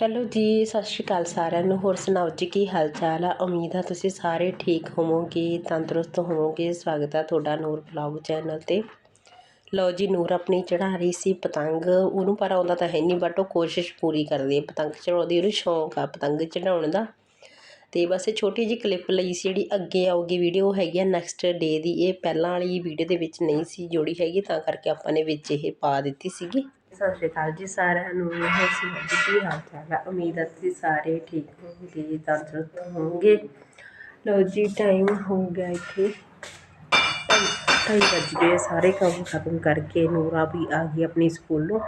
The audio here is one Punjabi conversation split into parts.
ਹੈਲੋ ਜੀ, ਸਤਿ ਸ਼੍ਰੀ ਅਕਾਲ ਸਾਰਿਆਂ ਨੂੰ। ਹੋਰ ਸੁਣਾਓ ਜੀ, ਕੀ ਹਾਲ ਚਾਲ ਆ? ਉਮੀਦ ਆ ਤੁਸੀਂ ਸਾਰੇ ਠੀਕ ਹੋਵੋਗੇ, ਤੰਦਰੁਸਤ ਹੋਵੋਗੇ। ਸਵਾਗਤ ਆ ਤੁਹਾਡਾ ਨੂਰ ਵਲੌਗ ਚੈਨਲ ਤੇ। ਲਓ ਜੀ, ਨੂਰ ਆਪਣੀ ਚੜਾ ਰਹੀ ਸੀ ਪਤੰਗ। ਉਹਨੂੰ ਪਰ ਆਉਂਦਾ ਤਾਂ ਹੈ ਨਹੀਂ ਬਟ ਉਹ ਕੋਸ਼ਿਸ਼ ਪੂਰੀ ਕਰਦੀ ਹੈ ਪਤੰਗ ਚੜਾਉਣ ਦੀ ਉਹਨੂੰ ਸ਼ੌਂਕ ਆ ਪਤੰਗ ਚੜਾਉਣ ਦਾ। ਤੇ ਬਸ ਇਹ ਛੋਟੀ ਜਿਹੀ ਕਲਿੱਪ ਲਈ ਸੀ, ਜਿਹੜੀ ਅੱਗੇ ਆਊਗੀ ਵੀਡੀਓ ਹੈਗੀ ਆ ਨੈਕਸਟ ਡੇ ਦੀ। ਇਹ ਪਹਿਲਾਂ ਵਾਲੀ ਵੀਡੀਓ ਦੇ ਵਿੱਚ ਨਹੀਂ ਸੀ ਜੋੜੀ ਹੈਗੀ, ਤਾਂ ਕਰਕੇ ਆਪਾਂ ਨੇ ਵਿੱਚ ਇਹ ਪਾ ਦਿੱਤੀ ਸੀਗੀ। ਸਤਿ ਸ਼੍ਰੀ ਅਕਾਲ ਜੀ ਸਾਰਿਆਂ ਨੂੰ, ਹੋਰ ਸੁਣਾਓ ਜੀ, ਕੀ ਹਾਲ ਚਾਲ ਹੈ? ਉਮੀਦ ਹੈ ਤੁਸੀਂ ਸਾਰੇ ਠੀਕ ਹੋਵੋਗੇ ਤੰਦਰੁਸਤ ਹੋਵੋਗੇ। ਲਓ ਜੀ ਟਾਈਮ ਹੋ ਗਿਆ ਇੱਥੇ। ਢਾਈ ਵੱਜ ਗਏ ਸਾਰੇ ਕੰਮ ਖਤਮ ਕਰਕੇ ਨੂਰਾ ਵੀ ਆ ਗਈ ਆਪਣੀ ਸਕੂਲੋਂ।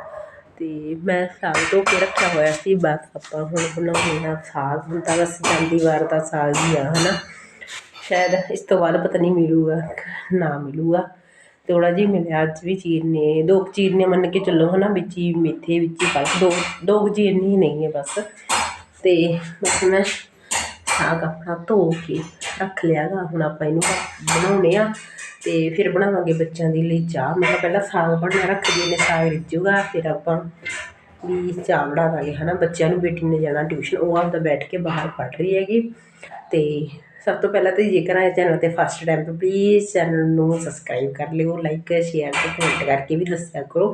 ਤੇ ਮੈਂ ਸਾਗ ਧੋ ਕੇ ਰੱਖਿਆ ਹੋਇਆ ਸੀ, ਬਸ ਆਪਾਂ ਹੁਣ ਬਣਾਉਣੇ ਆ ਸਾਗ। ਹੁਣ ਤਾਂ ਬਸ ਜਾਂਦੀ ਵਾਰ ਦਾ ਸਾਗ ਹੀ ਆ, ਹਨਾ। ਸ਼ਾਇਦ ਇਸ ਤੋਂ ਬਾਅਦ ਪਤਾ ਨਹੀਂ ਮਿਲੂਗਾ, ਨਾ ਮਿਲੂਗਾ। ਥੋੜਾ ਜਿਹਾ ਮਿਲਿਆ, ਅੱਜ ਵੀ ਚੀਰਨੇ ਦੋ ਕੁ ਚੀਰਨੇ ਮੰਨ ਕੇ ਚੱਲੋ ਨਾ ਵਿੱਚ ਹੀ ਮੇਥੇ ਵਿੱਚ ਹੀ ਪਾ ਦੋ ਦੋ ਕੁ ਚੀਰਨੇ ਹੀ ਨਹੀਂ ਹੈ ਬਸ। ਅਤੇ ਬਸ ਮੈਂ ਸਾਗ ਆਪਣਾ ਧੋ ਕੇ ਰੱਖ ਲਿਆਗਾ ਹੁਣ ਆਪਾਂ ਇਹਨੂੰ ਬਣਾਉਣੇ ਆ ਤੇ ਫਿਰ ਬਣਾਵਾਂਗੇ ਬੱਚਿਆਂ ਦੇ ਲਈ ਚਾਹ। ਮੈਂ ਕਿਹਾ ਪਹਿਲਾਂ ਸਾਗ ਬਣਾ ਰੱਖ ਦਈਏ ਸਾਗ ਰਿੱਝੂਗਾ ਫਿਰ ਆਪਾਂ ਵੀ ਚਾਹ ਬਣਾਵਾਂਗੇ ਹਨਾ। ਬੱਚਿਆਂ ਨੂੰ ਬੇਟੀ ਨੇ ਜਾਣਾ ਟਿਊਸ਼ਨ, ਉਹ ਆਪਦਾ ਬੈਠ ਕੇ ਬਾਹਰ ਪੜ੍ਹ ਰਹੀ ਹੈਗੀ। ਤੇ ਸਭ ਤੋਂ ਪਹਿਲਾਂ ਤਾਂ ਜੇਕਰ ਆਏ ਚੈਨਲ ਤੇ ਫਸਟ ਟਾਈਮ ਤੋਂ ਪਲੀਜ਼ ਚੈਨਲ ਨੂੰ ਸਬਸਕ੍ਰਾਈਬ ਕਰ ਲਿਓ ਲਾਈਕ ਸ਼ੇਅਰ ਤੇ ਕਮੈਂਟ ਕਰਕੇ ਵੀ ਦੱਸਿਆ ਕਰੋ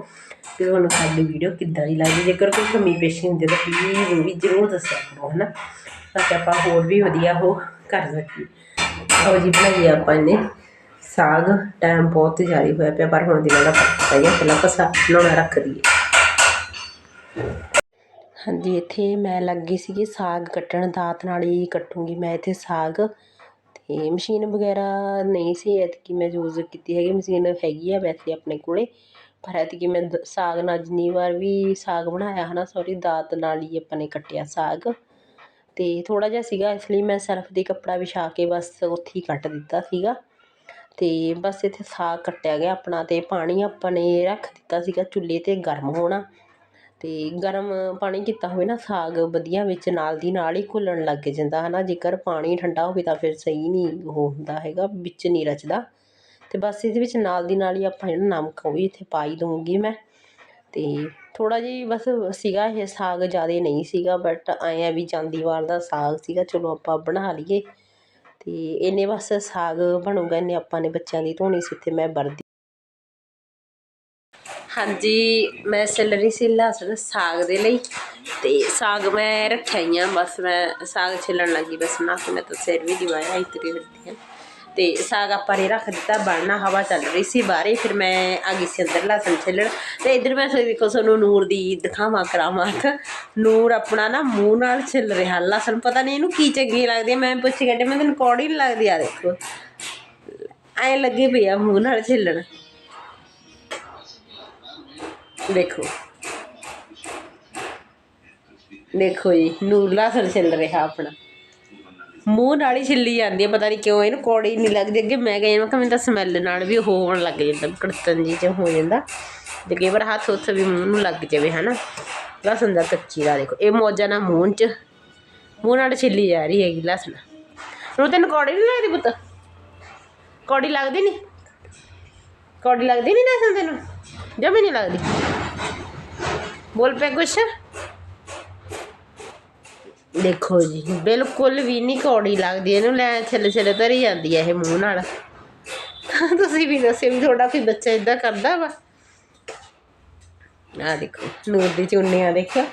ਕਿ ਤੁਹਾਨੂੰ ਸਾਡੀ ਵੀਡੀਓ ਕਿੱਦਾਂ ਦੀ ਲੱਗਦੀ। ਜੇਕਰ ਕੋਈ ਕਮੀ ਪੇਸ਼ੀ ਹੁੰਦੀ ਤਾਂ ਪਲੀਜ਼ ਉਹ ਵੀ ਜ਼ਰੂਰ ਦੱਸਿਆ ਕਰੋ ਹੈ ਨਾ ਤਾਂ ਕਿ ਆਪਾਂ ਹੋਰ ਵੀ ਵਧੀਆ ਉਹ ਕਰ ਸਕੀਏ। ਆਓ ਜੀ, ਬਣਾਈਏ ਆਪਾਂ ਇਹਨੇ ਸਾਗ। ਟਾਈਮ ਬਹੁਤ ਜ਼ਿਆਦਾ ਹੋਇਆ ਪਿਆ, ਪਰ ਹੁਣ ਦਿਨਾਂ ਦਾ ਪਤਾ ਹੀ ਆ। ਪਹਿਲਾਂ ਆਪਾਂ ਸਾਗ ਬਣਾਉਣਾ ਰੱਖ ਦਈਏ। ਹਾਂਜੀ, ਇੱਥੇ ਮੈਂ ਲੱਗ ਲੱਗੀ ਸੀਗੀ ਸਾਗ ਕੱਟਣ, ਦਾਤ ਨਾਲ ਹੀ ਕੱਟੂੰਗੀ ਮੈਂ ਇੱਥੇ ਸਾਗ। ਅਤੇ ਮਸ਼ੀਨ ਵਗੈਰਾ ਨਹੀਂ ਸੀ, ਐਤਕੀ ਮੈਂ ਯੂਜ਼ ਕੀਤੀ ਹੈਗੀ, ਮਸ਼ੀਨ ਹੈਗੀ ਆ ਵੈਸੇ ਆਪਣੇ ਕੋਲੇ, ਪਰ ਐਤਕੀ ਮੈਂ ਦ- ਸਾਗ ਨਾਲ ਜਿੰਨੀ ਵਾਰ ਵੀ ਸਾਗ ਬਣਾਇਆ ਹੈ ਨਾ ਸੋਰੀ ਦਾਤ ਨਾਲ ਹੀ ਆਪਾਂ ਨੇ ਕੱਟਿਆ ਸਾਗ। ਅਤੇ ਥੋੜ੍ਹਾ ਜਿਹਾ ਸੀਗਾ, ਇਸ ਲਈ ਮੈਂ ਸਰਫ ਦੀ ਕੱਪੜਾ ਵਿਛਾ ਕੇ ਬਸ ਉੱਥੇ ਹੀ ਕੱਟ ਦਿੱਤਾ ਸੀਗਾ। ਅਤੇ ਬਸ ਇੱਥੇ ਸਾਗ ਕੱਟਿਆ ਗਿਆ ਆਪਣਾ ਅਤੇ ਪਾਣੀ ਆਪਾਂ ਨੇ ਰੱਖ ਦਿੱਤਾ ਸੀਗਾ ਚੁੱਲ੍ਹੇ ਤੇ ਗਰਮ ਹੋਣਾ। ਅਤੇ ਗਰਮ ਪਾਣੀ ਕੀਤਾ ਹੋਵੇ ਨਾ ਸਾਗ ਵਧੀਆ ਵਿੱਚ ਨਾਲ ਦੀ ਨਾਲ ਹੀ ਘੁੱਲਣ ਲੱਗ ਜਾਂਦਾ ਹੈ ਨਾ ਜੇਕਰ ਪਾਣੀ ਠੰਡਾ ਹੋਵੇ ਤਾਂ ਫਿਰ ਸਹੀ ਨਹੀਂ ਉਹ ਹੁੰਦਾ ਹੈਗਾ, ਵਿੱਚ ਨਹੀਂ ਰਚਦਾ। ਅਤੇ ਬਸ ਇਹਦੇ ਵਿੱਚ ਨਾਲ ਦੀ ਨਾਲ ਹੀ ਆਪਾਂ ਜਿਹੜਾ ਨਮਕ ਉਹ ਵੀ ਇੱਥੇ ਪਾ ਹੀ ਦਊਂਗੀ ਮੈਂ। ਅਤੇ ਥੋੜ੍ਹਾ ਜਿਹਾ ਬਸ ਸੀਗਾ ਇਹ ਸਾਗ ਜ਼ਿਆਦਾ ਨਹੀਂ ਸੀਗਾ ਬਟ ਐਂ ਆ ਵੀ ਜਾਂਦੀ ਵਾਰ ਦਾ ਸਾਗ ਸੀਗਾ, ਚਲੋ ਆਪਾਂ ਬਣਾ ਲਈਏ। ਅਤੇ ਇੰਨੇ ਬਸ ਸਾਗ ਬਣੂਗਾ ਇੰਨੇ ਆਪਾਂ ਨੇ ਬੱਚਿਆਂ ਦੀ ਧੋਣੀ ਸੀ ਤੇ ਮੈਂ ਵਰਦੀ ਹਾਂਜੀ, ਮੈਂ ਸਿਲ ਰਹੀ ਸੀ ਲਸਣ ਸਾਗ ਦੇ ਲਈ ਤੇ ਸਾਗ ਮੈਂ ਰੱਖਿਆ ਹੀ ਆ, ਬਸ ਮੈਂ ਸਾਗ ਛਿੱਲਣ ਲੱਗੀ ਬਸ ਨਾ ਕਿ ਮੈਂ ਤਾਂ ਸਿਰ ਵੀ ਦਿਵਾਇਆ, ਇਤਰੀ ਫਿਰਦੀ ਹਾਂ ਤੇ ਸਾਗ ਆਪਾਂ ਨੇ ਰੱਖ ਦਿੱਤਾ, ਬਣਨਾ ਹਵਾ ਚੱਲ ਰਹੀ ਸੀ ਬਾਹਰੇ, ਫਿਰ ਮੈਂ ਆ ਗਈ ਸੀ ਅੰਦਰ ਲਸਣ ਛਿੱਲਣ। ਤੇ ਇੱਧਰ ਮੈਂ ਸੋਚੀ ਦੇਖੋ ਤੁਹਾਨੂੰ ਨੂਰ ਦੀ ਦਿਖਾਵਾਂ ਕਰਾਵਾਂ ਤਾਂ ਨੂਰ ਆਪਣਾ ਨਾ ਮੂੰਹ ਨਾਲ ਛਿੱਲ ਰਿਹਾ, ਲਸਣ ਪਤਾ ਨਹੀਂ ਇਹਨੂੰ ਕੀ ਚੰਗੀ ਲੱਗਦੀ ਮੈਂ ਪੁੱਛ ਕੇ ਮੈਂ ਤੈਨੂੰ ਕੌੜੀ ਨਹੀਂ ਲੱਗਦੀ ਆ ਦੇਖੋ। ਐ ਲੱਗੇ ਪਈ ਆ ਮੂੰਹ ਨਾਲ ਛਿੱਲਣ। ਦੇਖੋ। ਦੇਖੋ ਜੀ ਨੂਰ ਲਸਣ ਛਿੱਲ ਰਿਹਾ ਆਪਣਾ। ਮੂੰਹ ਨਾਲ ਹੀ ਛਿੱਲੀ ਜਾਂਦੀ ਹੈ ਪਤਾ ਨਹੀਂ ਕਿਉਂ ਇਹਨੂੰ ਕੌੜੀ ਨਹੀਂ ਲੱਗਦੀ ਅੱਗੇ ਮੈਂ ਕਹੀ ਮੈਂ ਕਿਹਾ ਮੈਨੂੰ ਤਾਂ ਸਮੈਲ ਨਾਲ ਵੀ ਹੋਣ ਲੱਗ ਜਾਂਦਾ ਕੜਤਨ ਜੀ ਚ ਹੋ ਜਾਂਦਾ। ਤੇ ਕਈ ਵਾਰ ਹੱਥ ਉੱਥੇ ਵੀ ਮੂੰਹ ਨੂੰ ਲੱਗ ਜਾਵੇ, ਹਨਾ। ਲਸਣ ਦਾ ਕੱਚੀ ਦਾ ਦੇਖੋ, ਇਹ ਮੌਜਾ ਨਾ ਮੂੰਹ ਚ, ਮੂੰਹ ਨਾਲ ਛਿੱਲੀ ਜਾ ਰਹੀ ਹੈਗੀ ਲਸਣ। ਨੂੰ ਤੈਨੂੰ ਕੌੜੀ ਨਹੀਂ ਲੱਗਦੀ ਪੁੱਤ? ਕੌੜੀ ਲੱਗਦੀ ਨਹੀਂ ਕੌੜੀ ਲੱਗਦੀ ਨਹੀਂ ਲਸਣ ਤੈਨੂੰ? ਜਮੇ ਨਹੀਂ ਲੱਗਦੀ। ਬੋਲ ਪੈ ਕੁਛ? ਦੇਖੋ ਜੀ, ਬਿਲਕੁਲ ਵੀ ਨਹੀਂ ਕੌੜੀ ਲੱਗਦੀ, ਇਹਨੂੰ ਲੈ ਛਿੱਲ ਛਿੱਲ ਧਰੀ ਜਾਂਦੀ ਹੈ ਇਹ ਮੂੰਹ ਨਾਲ। ਤੁਸੀਂ ਵੀ ਦੱਸਿਓ ਵੀ ਤੁਹਾਡਾ ਕੋਈ ਬੱਚਾ ਇਦਾਂ ਕਰਦਾ ਵਾ? ਆ ਦੇਖੋ, ਨੂਰ ਦੀ ਚੁੰਨੀਆਂ ਦੇਖਿਓ।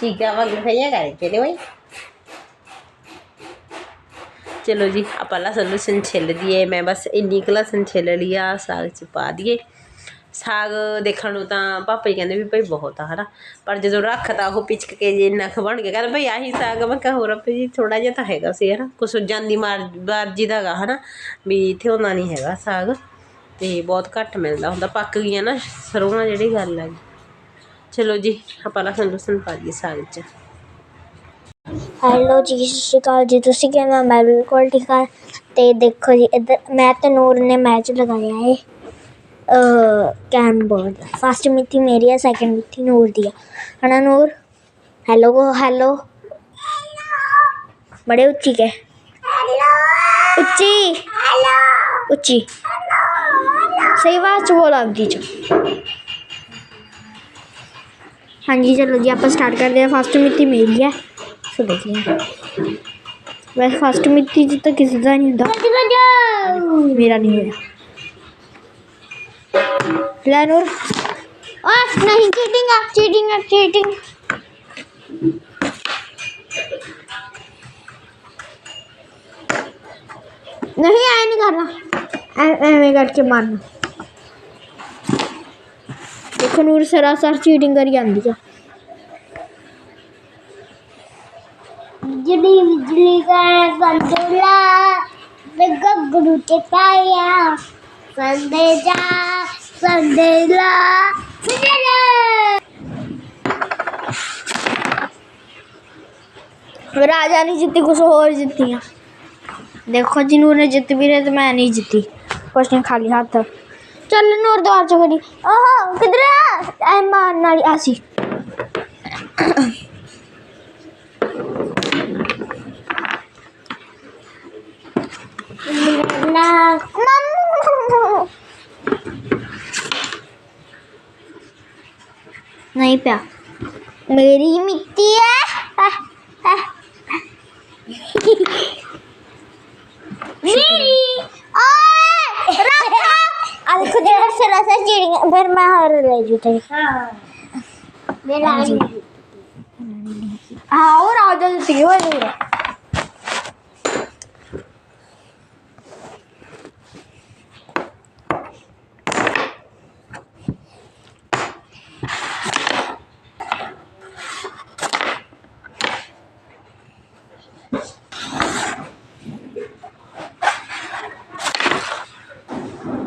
ਠੀਕ ਆ, ਵਗ ਫਈਆ ਕਰ ਚਲੇ ਓਏ ਚਲੋ ਜੀ ਆਪਾਂ ਲਸਣ ਲੁਸਣ ਛਿੱਲ ਦਈਏ, ਮੈਂ ਬਸ ਇੰਨੀ ਕੁ ਲਸਣ ਛਿੱਲ ਲਿਆ ਸਾਗ ਚ ਪਾ ਦਈਏ। ਸਾਗ ਦੇਖਣ ਨੂੰ ਤਾਂ ਪਾਪਾ ਜੀ ਕਹਿੰਦੇ ਵੀ ਭਾਈ ਬਹੁਤ ਆ, ਹਨਾ। ਪਰ ਜਦੋਂ ਰੱਖਤਾ ਉਹ ਪਿਚਕ ਕੇ ਜੇ ਨਖ ਬਣ ਗਿਆ, ਕਹਿੰਦਾ ਭਾਈ ਆਹੀ ਸਾਗ ਮੈਂ ਕਿਹਾ ਹੋਰ ਭਾਈ ਥੋੜਾ ਜਿਹਾ ਤਾਂ ਹੈਗਾ ਸੀ, ਹਨਾ। ਕੁਛ ਜਾਂਦੀ ਮਾਰ, ਬਾਰਜੀ ਦਾ ਹੈਗਾ ਹਨਾ। ਵੀ ਇੱਥੇ ਹੁੰਦਾ ਨਹੀਂ ਹੈਗਾ ਸਾਗ ਤੇ ਬਹੁਤ ਘੱਟ ਮਿਲਦਾ ਹੁੰਦਾ। ਪੱਕ ਗਈਆਂ ਨਾ ਸਰੋਂ ਜਿਹੜੀ ਗੱਲ ਹੈਗੀ ਚਲੋ ਜੀ, ਆਪਾਂ ਲਸਣ ਲੁਸਣ ਪਾ ਦਈਏ ਸਾਗ 'ਚ। ਹੈਲੋ ਜੀ, ਸਤਿ ਸ਼੍ਰੀ ਅਕਾਲ ਜੀ। ਤੁਸੀਂ ਕਿਵੇਂ ਹੋ? ਮੈਂ ਬਿਲਕੁਲ ਠੀਕ ਹਾਂ। ਤੇ ਦੇਖੋ ਜੀ, ਇੱਧਰ ਮੈਂ ਤੇ ਨੂਰ ਨੇ ਮੈਚ ਲਗਾਇਆ ਹੈ ਅ ਕੈਮ ਬੋਰਡ ਫਸਟ ਮਿੱਥੀ ਮੇਰੀ ਹੈ ਸੈਕੰਡ ਮਿੱਥੀ ਨੂਰ ਦੀ ਆ ਹਨਾ ਨੂਰ ਹੈਲੋ ਕੋ ਹੈਲੋ ਬੜੇ ਉੱਚੀ ਕੇ ਹੈਲੋ ਉੱਚੀ ਹੈਲੋ ਉੱਚੀ ਸਹੀ ਆਵਾਜ਼ ਚ ਬੋਲ ਆਪ ਜੀ ਚ ਹਾਂਜੀ ਚਲੋ ਜੀ ਆਪਾਂ ਸਟਾਰਟ ਕਰਦੇ ਹਾਂ ਫਸਟ ਮਿੱਤੀ ਮੇਰੀ ਹੈ ਸੋ ਦੇਖੀਏ ਵੈਸੇ ਫਸਟ ਮਿੱਤੀ ਚ ਤਾਂ ਕਿਸੇ ਦਾ ਨਹੀਂ ਹੁੰਦਾ ਮੇਰਾ ਨਹੀਂ ਹੋਇਆ ਲੈ ਨੂਰ ਆ ਨਹੀਂ ਚੀਟਿੰਗ ਆ ਚੀਟਿੰਗ ਆ ਚੀਟਿੰਗ ਨਹੀਂ ਐ ਨਹੀਂ ਕਰਨਾ ਐ- ਐਵੇਂ ਕਰਕੇ ਮਾਰਨਾ ਦੇਖੋ ਨੂਰ ਸਰਾਸਰ ਚੀਟਿੰਗ ਕਰੀ ਜਾਂਦੀ ਆ ਬਿਜਲੀ ਬਿਜਲੀ ਦਾ ਸੰਦੂਲਾ ਤੇ ਗੱਗਰੂ ਤੇ ਪਾਇਆ ਸੰਦੇਜਾ ਸੰਦੇਲਾ ਸੰਦੇਲਾ ਰਾਜਾ ਨਹੀਂ ਜਿੱਤੀ ਕੁਛ ਹੋਰ ਜਿੱਤੀਆਂ ਦੇਖੋ ਜੀ ਨੂਰ ਨੇ ਜਿੱਤ ਵੀ ਰਹੇ ਤੇ ਮੈਂ ਨਹੀਂ ਜਿੱਤੀ ਕੁਛ ਨਹੀਂ ਖਾਲੀ ਹੱਥ ਚੱਲ ਨੂਰ ਦੁਆਰ ਚ ਖੜੀ ਆਹ ਕਿਧਰ ਆ ਐ ਮਾਰਨ ਵਾਲੀ ਆ ਸੀ ਨਾ ਨਹੀਂ ਪਿਆ ਮੇਰੀ ਮਿੱਟੀ ਹੈ ਆਹ, ਆਹ। ਮੇਰੀ ਓਏ ਰੱਖਾ ਆ ਦੇਖੋ ਜੀ ਨੂਰ ਸਰਾਸਰ ਚੀਟਿੰਗ ਫਿਰ ਮੈਂ ਹਾਰ ਲੈ ਜੂ ਤੇ ਹਾਂ ਮੇਰਾ ਹਾਂਜੀ। ਹਾਂ ਉਹ ਰਾਜਾ ਜਿੱਤੀ ਹੋਈ ਨੂਰ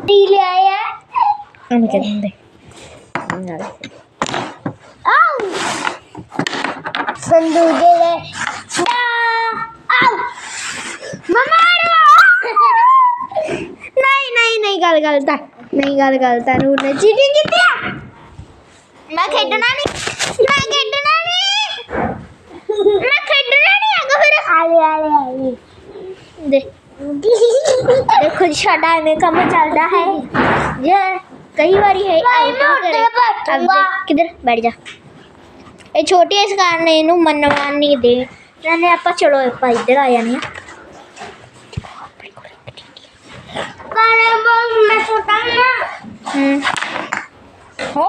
ਟੀ ਲੈ ਆਇਆ ਨਾ ਆਉ ਮਮਾਰੋ ਨਹੀਂ ਗੱਲ ਗਲਤ ਨਹੀਂ ਗੱਲ ਗਲਤ ਨੂਰ ਨੇ ਚੀਟਿੰਗ ਕੀਤੀ ਆ ਮੈਂ ਖੇਡਣਾ ਨਹੀਂ ਮੈਂ ਖੇਡਣਾ ਨਹੀਂ ਮੈਂ ਖੇਡਣਾ ਨਹੀਂ ਹੈਗਾ ਫਿਰ ਆਲੇ ਆਲੇ ਆਲੇ ਦੇ ਦੇਖੋ ਸਾਡਾ ਐਵੇਂ ਕੰਮ ਚੱਲਦਾ ਹੈ ਜੇ ਕਈ ਵਾਰੀ ਹੈ ਭਾਈ, out ਮੈਂ ਵੀ ਕਰੇ। ਉੱਤੇ ਬੈਠੂੰਗਾ। अब देख, किधर बैठ जा ਇਹ ਛੋਟੀ ਇਸ ਕਾਰਨ ਇਹਨੂੰ ਮੰਨਵਾਨ ਨਹੀਂ ਦੇ ਕਹਿੰਦੇ ਆਪਾਂ ਚਲੋ ਆਪਾਂ ਇੱਧਰ ਆ ਜਾਣੇ ਆ ਕਾਲੇ ਬੋਲ ਮੈਂ ਛੋਟਾ ਨਾ ਹੂੰ ਹੋ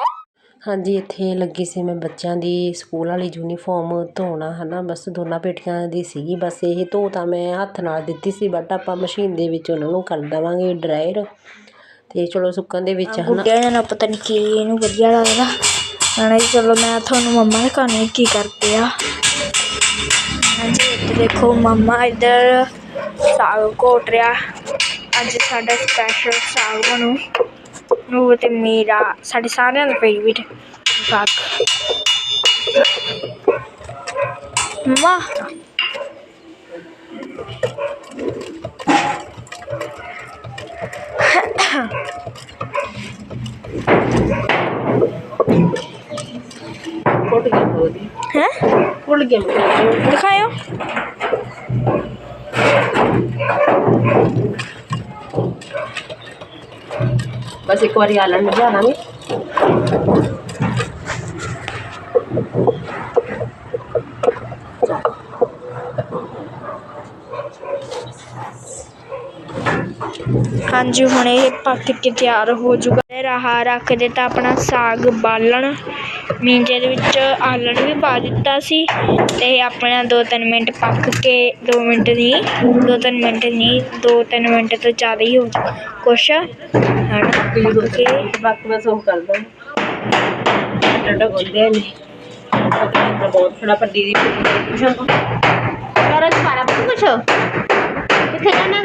ਹਾਂਜੀ ਇੱਥੇ ਲੱਗੀ ਸੀ ਮੈਂ ਬੱਚਿਆਂ ਦੀ ਸਕੂਲ ਵਾਲੀ ਯੂਨੀਫਾਰਮ ਧੋਣਾ ਹਨਾ ਬਸ ਦੋਨਾਂ ਪੇਟੀਆਂ ਦੀ ਸੀਗੀ ਬਸ ਇਹ ਧੋ ਤਾਂ ਮੈਂ ਹੱਥ ਨਾਲ ਦਿੱਤੀ ਸੀ ਬਟ ਆਪਾਂ ਮਸ਼ੀਨ ਦੇ ਵਿੱਚ ਉਹਨਾਂ ਨੂੰ ਕਰ ਦੇਵਾਂਗੇ ਡਰਾਇਰ ਤੇ ਚਲੋ ਸੁੱਕਣ ਦੇ ਵਿੱਚ ਹਨਾ। ਗੁੱਡਿਆਂ ਦਾ ਪਤਾ ਨਹੀਂ ਕੀ ਇਹਨੂੰ ਵਧੀਆ ਲੱਗਦਾ। ਨਾਲੇ ਚਲੋ ਮੈਂ ਤੁਹਾਨੂੰ ਮੰਮਾ ਦੇ ਕਹਾਣੀ ਕੀ ਕਰਦੇ ਆ। ਹਾਂਜੀ ਇੱਧਰ ਦੇਖੋ ਮੰਮਾ ਇੱਧਰ ਸਾਗ ਘੋਟ ਰਿਹਾ। ਅੱਜ ਸਾਡਾ ਸਪੈਸ਼ਲ ਸਾਗ ਬਣੂ। ਨੂੰ ਤੇ ਮੇਰਾ ਸਾਡੇ ਸਾਰਿਆਂ ਦਾ ਫੇਵਰਟ ਸਾਗ। ਮੰਮਾ ਫੁੱਟ ਗਿਆ ਉਹਦੀ ਹੈ? ਫੁੱਟ ਗਿਆ ਦਿਖਾਓ ਬਸ ਇੱਕ ਵਾਰੀ ਆਲਣ ਮਜਾ ਲਾਂਗੇ ਹਾਂਜੀ, ਹੁਣ ਇਹ ਪੱਕ ਕੇ ਤਿਆਰ ਹੋ ਜੂਗਾ ਰਹਾ ਰੱਖ ਦਿੱਤਾ ਆਪਣਾ ਸਾਗ ਬਾਲਣ। ਮੀਂਜੇ ਦੇ ਵਿੱਚ ਆਲਣ ਵੀ ਪਾ ਦਿੱਤਾ ਸੀ ਤੇ ਆਪਣਾ 2-3 ਮਿੰਟ ਪੱਕ ਕੇ 2 ਮਿੰਟ ਦੀ 2-3 ਮਿੰਟ ਨਹੀਂ 2-3 ਮਿੰਟ ਤੋਂ ਜ਼ਿਆਦਾ ਹੀ ਹੋ ਕੁਛ ਹਣ ਕੇ। ਬਾਕੀ ਮੈਂ ਸੋ ਕਰ ਦਾਂ ਟੱਡਾ ਗੋਲਦੇ ਨੇ। ਬਹੁਤ ਖੜਾ ਪਰ ਦੀਦੀ ਦੁਬਾਰਾ ਕੁਛ ਕਿੱਥੇ ਜਾਣਾ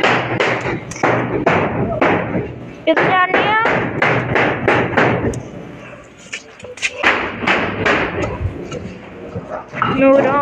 ਕਿੱਥੇ ਜਾਣੇ ਆ ਨੂਰਾਂ